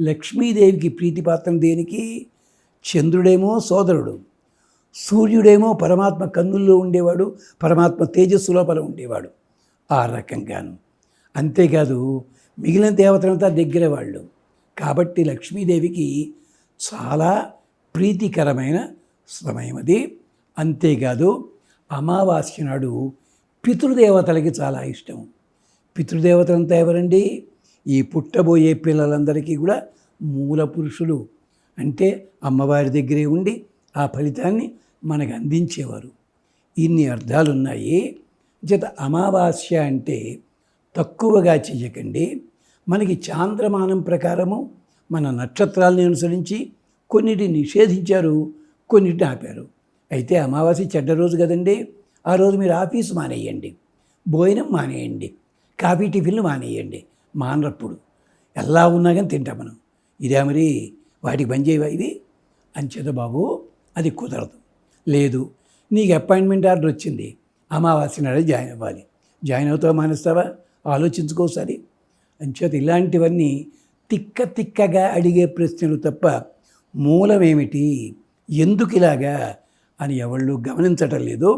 లక్ష్మీదేవికి ప్రీతిపాత్రం దేనికి? చంద్రుడేమో సోదరుడు సూర్యుడేమో పరమాత్మ కన్నుల్లో ఉండేవాడు పరమాత్మ తేజస్సు లోపల ఉండేవాడు ఆ రకంగాను. అంతేకాదు మిగిలిన దేవతలంతా దగ్గర వాళ్ళు. కాబట్టి లక్ష్మీదేవికి చాలా ప్రీతికరమైన సమయం అది. అంతేకాదు అమావాస్య నాడు పితృదేవతలకి చాలా ఇష్టం. పితృదేవతలంతా ఎవరండి? ఈ పుట్టబోయే పిల్లలందరికీ కూడా మూల పురుషులు అంటే అమ్మవారి దగ్గరే ఉండి ఆ ఫలితాన్ని మనకు అందించేవారు. ఇన్ని అర్థాలు ఉన్నాయి అమావాస్య అంటే తక్కువగా చెయ్యకండి. మనకి చాంద్రమానం ప్రకారము మన నక్షత్రాలని అనుసరించి కొన్నిటిని నిషేధించారు కొన్నిటిని ఆపారు. అయితే అమావాస్య చెడ్డ రోజు కదండి. ఆ రోజు మీరు ఆఫీసు మానేయండి భోజనం మానేయండి కాఫీ టిఫిన్లు మానేయండి మానరప్పుడు. ఎలా ఉన్నా కానీ తింటాం మనం. ఇదే మరి వాటికి పని చేయవా ఇది? అంచేత బాబు అది కుదరదు. లేదు నీకు అపాయింట్మెంట్ ఆర్డర్ వచ్చింది. అమావాస్య నాడే జాయిన్ అవ్వాలి. జాయిన్ అవుతావా మానేస్తావా? ఆలోచించుకోసారి అంచేత ఇలాంటివన్నీ తిక్క తిక్కగా అడిగే ప్రశ్నలు తప్ప మూలమేమిటి ఎందుకు ఇలాగా? అని ఎవళ్ళు గమనించటం లేదు.